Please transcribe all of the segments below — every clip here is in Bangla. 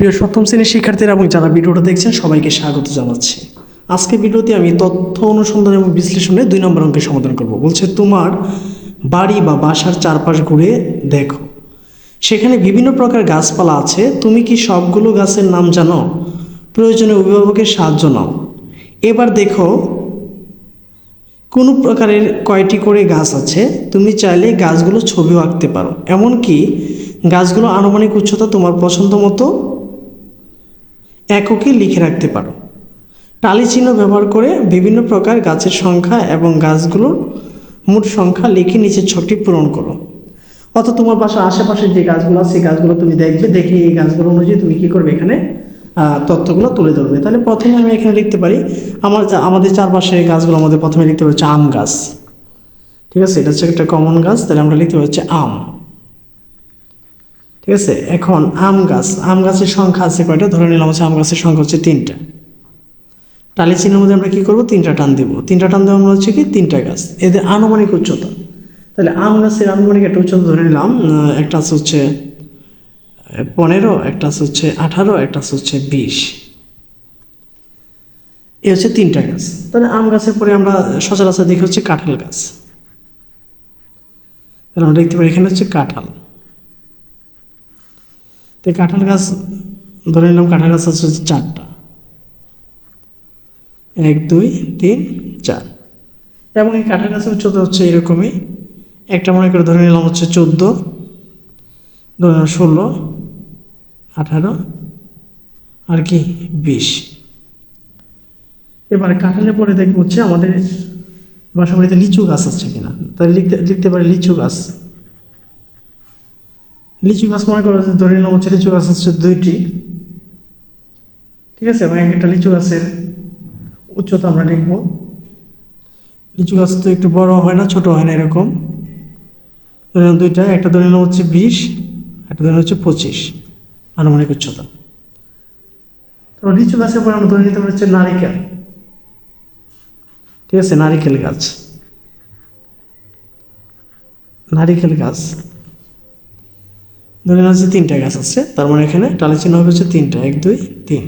প্রিয় সপ্তম শ্রেণির শিক্ষার্থীরা এবং যারা ভিডিওটা দেখছেন, সবাইকে স্বাগত জানাচ্ছি। আজকে ভিডিওতে আমি তথ্য অনুসন্ধান এবং বিশ্লেষণে দুই নম্বর অঙ্কের সমাধান করব। বলছে, তোমার বাড়ি বা বাসার চারপাশ ঘুরে দেখো। সেখানে বিভিন্ন প্রকার গাছপালা আছে। তুমি কি সবগুলো গাছের নাম জানো? প্রয়োজনে অভিভাবকের সাহায্য নাও। এবার দেখো, কোনো প্রকারের কয়টি করে গাছ আছে? তুমি চাইলে গাছগুলো ছবিও আঁকতে পারো। এমনকি গাছগুলো আনুমানিক উচ্চতা তোমার পছন্দ মতো এককে লিখে রাখতে পারো। টালি চিহ্ন ব্যবহার করে বিভিন্ন প্রকার গাছের সংখ্যা এবং গাছগুলোর মোট সংখ্যা লিখে নিচের ছকটি পূরণ করো। অর্থাৎ তোমার বাসার আশেপাশে যে গাছগুলো আছে, সেই গাছগুলো তুমি দেখবে, দেখে এই গাছগুলো অনুযায়ী তুমি কী করবে এখানে তথ্যগুলো তুলে ধরবে। তাহলে প্রথমে আমি এখানে লিখতে পারি, আমার আমাদের চারপাশে গাছগুলো আমাদের প্রথমে লিখতে হচ্ছে আম গাছ। ঠিক আছে? এটা হচ্ছে একটা কমন গাছ, তাহলে আমরা লিখতে হচ্ছে আম। ঠিক আছে? এখন আম গাছ, আম গাছের সংখ্যা আছে কয়টা? ধরে নিলাম হচ্ছে আম গাছের সংখ্যা হচ্ছে তিনটা। টালি চিহ্নের মধ্যে আমরা কি করব? তিনটা টান দেবো। তিনটা টান দেবো আমরা হচ্ছে কি? তিনটা গাছ। এদের আনুমানিক উচ্চতা। তাহলে আম গাছের আনুমানিক একটা উচ্চতা ধরে নিলাম একটা আছে হচ্ছে পনেরো, একটা আছে হচ্ছে আঠারো, একটা আছে হচ্ছে বিশ। এ হচ্ছে তিনটা গাছ। তাহলে আম গাছের পরে আমরা সচরাচর দেখি হচ্ছে কাঁঠাল গাছ। তাহলে আমরা দেখতে পাই এখানে হচ্ছে কাঁঠাল। তো কাঁঠাল গাছ ধরে নিলাম, কাঁঠাল গাছ আছে চারটা। এক, দুই, তিন, চার। এবং এই কাঁঠাল গাছের উচ্চতা হচ্ছে এরকমই। একটা মনে করে ধরে নিলাম হচ্ছে চোদ্দ ষোলো, আঠারো, আর কি, বিশ। এবারে কাঁঠালের পরে দেখব হচ্ছে আমাদের বাসা বাড়িতে লিচু গাছ আছে কিনা। তাহলে লিখতে লিখতে পারে লিচু গাছ। লিচু গাছ মনে করো যে ধরে নিলাম হচ্ছে লিচু গাছ হচ্ছে দুইটি। ঠিক আছে? এবং একটা লিচু গাছের উচ্চতা আমরা লিখব। লিচু গাছ তো একটু বড় হয় না, ছোট হয় না এরকম। ধরে দুইটা, একটা ধরে নিলাম হচ্ছে বিশ, একটা ধরে হচ্ছে পঁচিশ, আনুমানিক উচ্চতা। তো লিচু গাছের পর আমরা ধরে নিতে হচ্ছে নারিকেল। ঠিক আছে? নারিকেল গাছ। নারিকেল গাছ। ধরে নেওয়া হচ্ছে তিনটা গাছ আছে, তার মানে এখানে টালি চিহ্ন হবে হচ্ছে তিনটা, এক, দুই, তিন।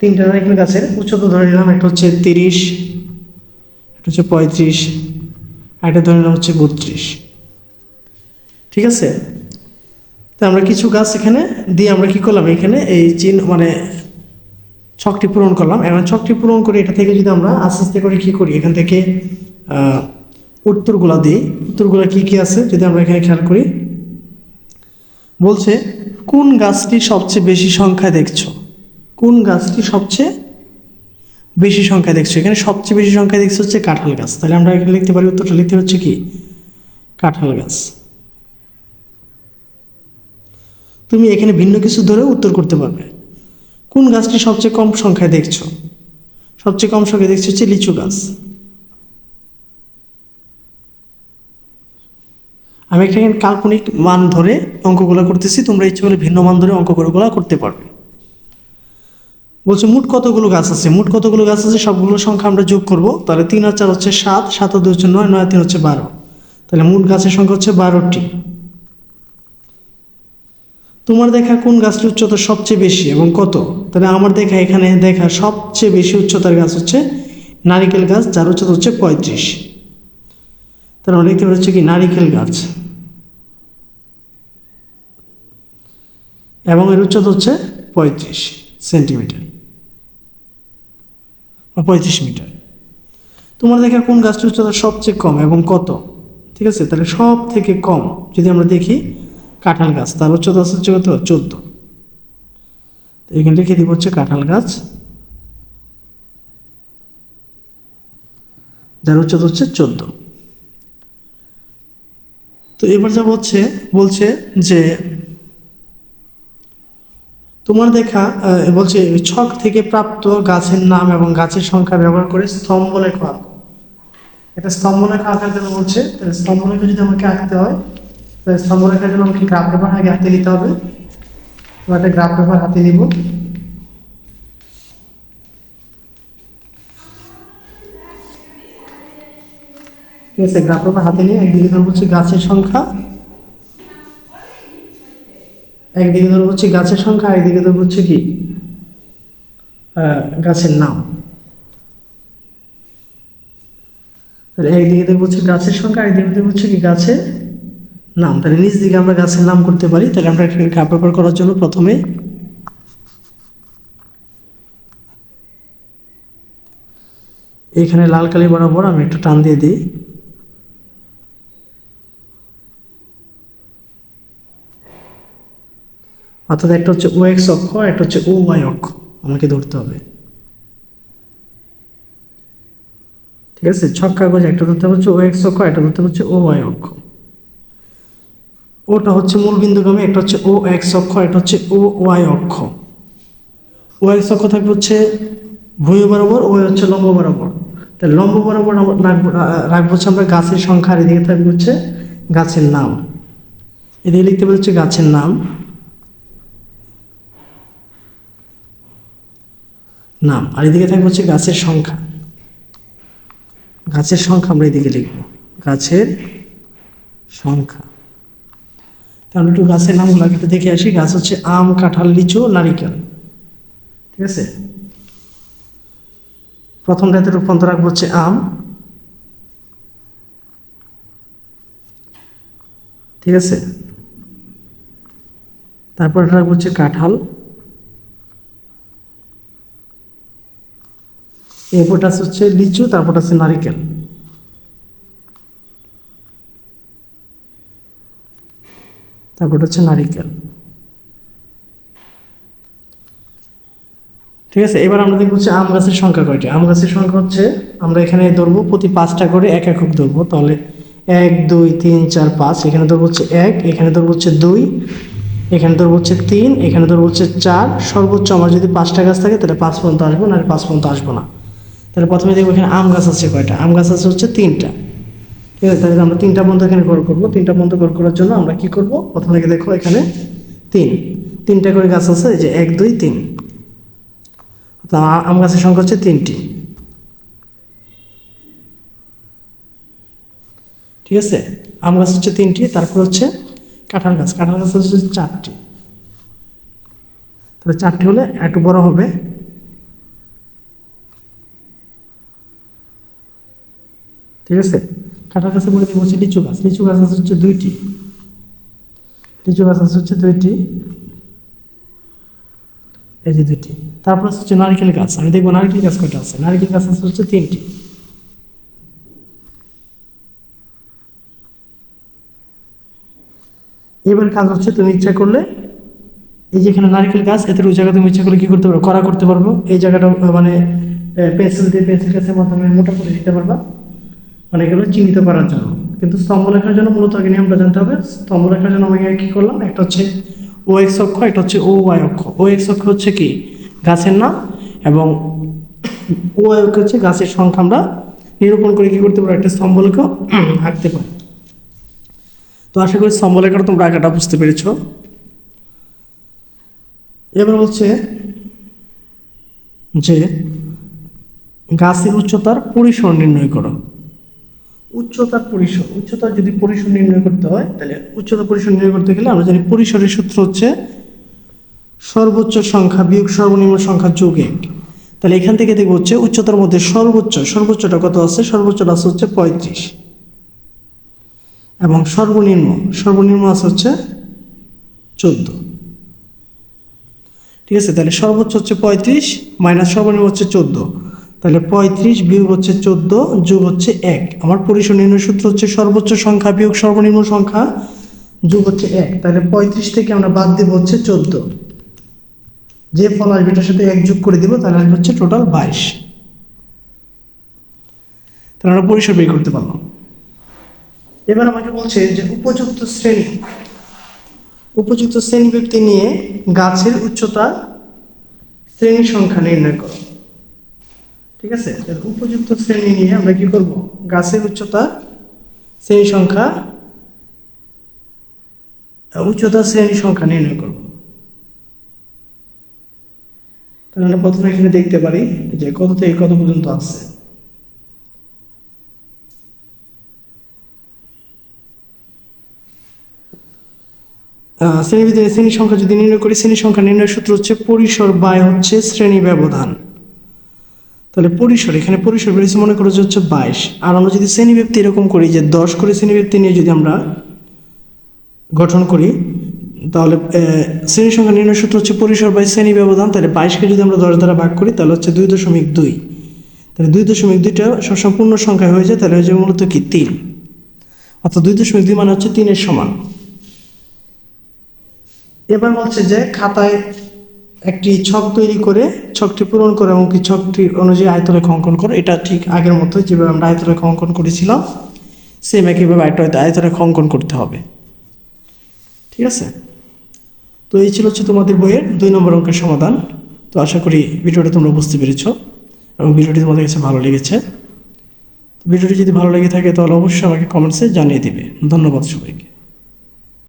তিনটা এখানে গাছের উচ্চতা ধরে নিলাম, একটা হচ্ছে তিরিশ, একটা হচ্ছে পঁয়ত্রিশ একটা ধরে নিলাম হচ্ছে বত্রিশ। ঠিক আছে? তা আমরা কিছু গাছ এখানে দিয়ে আমরা কি করলাম? এখানে এই চিহ্ন মানে ছকটি পূরণ করলাম। এবং ছকটি পূরণ করে এটা থেকে যদি আমরা আস্তে আস্তে করে কী করি, এখান থেকে উত্তরগুলা দিই। উত্তরগুলা কী কী আছে? যদি আমরা এখানে খেয়াল করি। বলছে, কোন গাছটি সবচেয়ে বেশি সংখ্যায় দেখছ? কোন গাছটি সবচেয়ে বেশি সংখ্যায় দেখছ? এখানে সবচেয়ে বেশি সংখ্যায় দেখছ হচ্ছে কাঁঠাল গাছ। তাহলে আমরা এখানে লিখতে পারি, উত্তরটা লিখতে হচ্ছে কি? কাঁঠাল গাছ। তুমি এখানে ভিন্ন কিছু ধরে উত্তর করতে পারবে। কোন গাছটি সবচেয়ে কম সংখ্যায় দেখছ? সবচেয়ে কম সংখ্যায় দেখছ হচ্ছে লিচু গাছ। আমি এখানে কাল্পনিক মান ধরে অঙ্কগুলো করতেছি, তোমরা ইচ্ছে করলে ভিন্ন মান ধরে অঙ্কগুলো করতে পারবে। বলছে, মোট কতগুলো গাছ আছে? মোট কতগুলো গাছ আছে? সবগুলো সংখ্যা আমরা যোগ করব। তাহলে তিন আর চার হচ্ছে সাত সাত আর দুই হচ্ছে নয় নয় তিন হচ্ছে বারো। তাহলে মোট গাছের সংখ্যা হচ্ছে বারোটি। তোমার দেখা কোন গাছটির উচ্চতা সবচেয়ে বেশি এবং কত? তাহলে আমার দেখা এখানে দেখা সবচেয়ে বেশি উচ্চতার গাছ হচ্ছে নারিকেল গাছ, যার উচ্চতা হচ্ছে পঁয়ত্রিশ। লিখতে পারি হচ্ছে কি নারিকেল গাছ। এবং এর উচ্চতা হচ্ছে পঁয়ত্রিশ সেন্টিমিটার বা পঁয়ত্রিশ মিটার। তোমার দেখা কোন গাছটির উচ্চতা সবচেয়ে কম এবং কত? ঠিক আছে? তাহলে সব থেকে কম যদি আমরা দেখি কাঁঠাল গাছ, তার উচ্চতা হচ্ছে কত? চোদ্দ। এখানে লিখে দিব হচ্ছে কাঁঠাল গাছ। যার উচ্চতা হচ্ছে চোদ্দ। তো এবার যা বলছে বলছে যে, তোমার দেখা বলছে, ছক থেকে প্রাপ্ত গাছের নাম এবং গাছের সংখ্যা ব্যবহার করে স্তম্ভ লেখা এটা স্তম্ভ লেখা আঁকার জন্য বলছে, তাহলে স্তম্ভ লেখা যদি আমাকে আঁকতে হয়, তাহলে স্তম্ভ লেখার জন্য আমাকে গ্রাফ পেপার আগে হাতে নিতে হবে। তো একটা গ্রাফ পেপার হাতে নিব। ঠিক আছে গ্রাফ হাতে নিয়ে একদিকে ধরবো হচ্ছে গাছের সংখ্যা। একদিকে ধরবো হচ্ছে গাছের সংখ্যা একদিকে ধরবো হচ্ছে কি? গাছের নাম। তাহলে একদিকে দেখব হচ্ছে গাছের সংখ্যা একদিকে দেখব হচ্ছে কি গাছের নাম। তাহলে নিচ দিকে আমরা গাছের নাম করতে পারি। তাহলে আমরা এখানে কাপ পেপার করার জন্য প্রথমে এখানে লাল কালি বরাবর আমি একটু টান দিয়ে দিই। অর্থাৎ একটা হচ্ছে ও এক্স অক্ষ, একটা হচ্ছে ও ওয়াই অক্ষ। আমাকে ধরতে হবে। ঠিক আছে? ছক কাগজ একটা ধরতে হচ্ছে ও এক্স অক্ষ, একটা ধরতে হচ্ছে ও ওয়াই অক্ষ। ওটা হচ্ছে মূল বিন্দুগামী, একটা হচ্ছে ও এক্স অক্ষ, একটা হচ্ছে ও ওয়াই অক্ষ। ও এক্স অক্ষ থাকবে হচ্ছে ভূমি বরাবর ও হচ্ছে লম্ব বরাবর। তাহলে লম্ব বরাবর রাখব হচ্ছে আমরা গাছের সংখ্যা এদিকে থাকবে হচ্ছে গাছের নাম। এদিকে লিখতে পারি হচ্ছে গাছের নাম। নাম আর এদিকে থাকবে হচ্ছে গাছের সংখ্যা। গাছের সংখ্যা আমরা এদিকে লিখব। গাছের সংখ্যা। তাহলে একটু গাছের নামগুলো একটু দেখে আসি। গাছ হচ্ছে আম, কাঁঠাল, লিচু, নারিকেল। ঠিক আছে? প্রথম প্রথমটাতে রূপান্তর রাখব হচ্ছে আম। ঠিক আছে? তারপর রাখব হচ্ছে কাঁঠাল। এরপরটা হচ্ছে লিচু তারপরটা হচ্ছে নারিকেল। তারপরটা হচ্ছে নারিকেল। ঠিক আছে, এবার আমরা দেখব হচ্ছে আম গাছের সংখ্যা কয়টি। আম গাছের সংখ্যা হচ্ছে, আমরা এখানে ধরবো প্রতি পাঁচটা করে এক একক ধরবো। তাহলে এক, দুই, তিন, চার, পাঁচ, এখানে ধরবো হচ্ছে এক, এখানে ধরবো হচ্ছে দুই, এখানে ধরবো হচ্ছে তিন, এখানে ধরবো হচ্ছে চার। সর্বোচ্চ আমার যদি পাঁচটা গাছ থাকে, তাহলে পাঁচ পর্যন্ত আসব না পাঁচ পর্যন্ত আসব না। তাহলে প্রথমে দেখব এখানে আম গাছ আছে কয়টা? আম গাছ আছে হচ্ছে তিনটা। ঠিক আছে, তাহলে আমরা তিনটা পর্যন্ত এখানে গড় করব। তিনটা পর্যন্ত গড় করার জন্য আমরা কি করব? প্রথমে দেখো এখানে তিন। তিনটা করে গাছ আছে, এই যে এক, দুই, তিন। আম গাছের সংখ্যা হচ্ছে তিনটি। ঠিক আছে? আম গাছ হচ্ছে তিনটি, তারপর হচ্ছে কাঁঠাল গাছ। কাঁঠাল গাছ হচ্ছে চারটি। তাহলে চারটি হলে একটু বড় হবে। ঠিক আছে? কাঁঠাল গাছে দিব হচ্ছে লিচু গাছ। লিচু গাছ আছে হচ্ছে দুইটি। লিচু গাছ আছে হচ্ছে দুইটি। এই যে দুইটি। তারপর হচ্ছে নারকেল গাছ। আমি দেখব নারকেল গাছ কয়টা আছে? নারকেল গাছ আছে হচ্ছে তিনটি। এবার কাজ হচ্ছে তুমি ইচ্ছা করলে এই যেখানে নারকেল গাছ, এতে ওই জায়গা তুমি ইচ্ছা করলে কি করতে পারব করা করতে পারব। এই জায়গাটা মানে পেন্সিল দিয়ে পেন্সিল গাছের মাধ্যমে মোটা করে দিতে পারবা। মানে এগুলো চিহ্নিত করার জন্য। কিন্তু স্তম্ভ লেখার জন্য মূলত আগে নিয়মটা জানতে হবে। স্তম্ভ লেখার জন্য আমি আগে কি করলাম? একটা হচ্ছে ও এক্স অক্ষ, একটা হচ্ছে ও ওয়াই অক্ষ। ও এক্স অক্ষ হচ্ছে কি? গাছের নাম এবং ও ওয়াই অক্ষ হচ্ছে গাছের সংখ্যা। আমরা নিরূপণ করে কি করতে পারব একটা স্তম্ভ লেখা আঁকতে পারি। তো আশা করি স্তম্ভ লেখাটা তোমরা আঁকাটা বুঝতে পেরেছ। এবার হচ্ছে যে গাছের উচ্চতার পরিসর নির্ণয় করো। উচ্চতার পরিসর উচ্চতার যদি পরিসর নির্ণয় করতে হয়, তাহলে উচ্চতা পরিসর নির্ণয় করতে গেলে আমরা জানি পরিসরের সূত্র হচ্ছে সর্বোচ্চ সংখ্যা বিয়োগ সর্বনিম্ন সংখ্যা যোগ এক। তাহলে এখান থেকে দেখব হচ্ছে উচ্চতার মধ্যে সর্বোচ্চ, সর্বোচ্চটা কত আছে? সর্বোচ্চটা আছে হচ্ছে পঁয়ত্রিশ। এবং সর্বনিম্ন সর্বনিম্ন আছে হচ্ছে চোদ্দ। ঠিক আছে? তাহলে সর্বোচ্চ হচ্ছে পঁয়ত্রিশ, মাইনাস সর্বনিম্ন হচ্ছে চোদ্দ। তাহলে পঁয়ত্রিশ বিয়োগ হচ্ছে চোদ্দ, যোগ হচ্ছে এক। আমার পরিসর নির্ণয় সূত্র হচ্ছে সর্বোচ্চ সংখ্যা বিয়োগ সর্বনিম্ন সংখ্যা, যোগ হচ্ছে এক। তাহলে পঁয়ত্রিশ থেকে আমরা বাদ দেবো হচ্ছে চোদ্দ। যে ফল আসবে এটার সাথে এক যোগ করে দিব, তাহলে আসবে হচ্ছে টোটাল বাইশ। তাহলে আমরা পরিসর বের করতে পারলাম। এবার আমাকে বলছে যে উপযুক্ত শ্রেণি উপযুক্ত শ্রেণি ব্যক্তি নিয়ে গাছের উচ্চতা শ্রেণি সংখ্যা নির্ণয় করো। ঠিক আছে? উপযুক্ত শ্রেণি নিয়ে আমরা কি করব? গাছের উচ্চতা শ্রেণি সংখ্যা উচ্চতা শ্রেণি সংখ্যা নির্ণয় করব। তাহলে প্রথমে এখানে দেখতে পারি যে কত থেকে কত পর্যন্ত আছে আহ, শ্রেণীবিধানে শ্রেণি সংখ্যা যদি নির্ণয় করি শ্রেণি সংখ্যা নির্ণয় সূত্র হচ্ছে পরিসর বায় হচ্ছে শ্রেণি ব্যবধান। তাহলে পরিসর, এখানে পরিসর বেরিয়েছে মনে করো যে হচ্ছে বাইশ। আর আমরা যদি শ্রেণীব্যক্তি এরকম করি যে দশ করে শ্রেণীব্যক্তি নিয়ে যদি আমরা গঠন করি, তাহলে শ্রেণি সংখ্যা নির্ণয় সূত্র হচ্ছে পরিসর বাই শ্রেণি ব্যবধান, তাহলে বাইশকে যদি আমরা দশ দ্বারা ভাগ করি, তাহলে হচ্ছে দুই দশমিক দুই। তাহলে দুই দশমিক দুইটা সবসময় পূর্ণ সংখ্যা হয়ে যায়, তাহলে হয়ে যাবে মূলত কি? তিন। অর্থাৎ দুই দশমিক দুই মানে হচ্ছে তিনের সমান। এবার হচ্ছে যে খাতায় একটি ছক তৈরি করে, ছকটি পূরণ করে এবং কি ছকটি অনুযায়ী আয়তরেখা অঙ্কন করো। এটা ঠিক আগের মতো যেভাবে আমরা আয়তরেখা অঙ্কন করেছিলাম সেম একইভাবে একটা আয়তরেখা অঙ্কন করতে হবে। ঠিক আছে? তো এই ছিল হচ্ছে তোমাদের বইয়ের দুই নম্বর অঙ্কের সমাধান। তো আশা করি ভিডিওটা তোমরা বুঝতে পেরেছ এবং ভিডিওটি তোমাদের কাছে ভালো লেগেছে। ভিডিওটি যদি ভালো লেগে থাকে তাহলে অবশ্যই আমাকে কমেন্টসে জানিয়ে দিবে। ধন্যবাদ সবাইকে।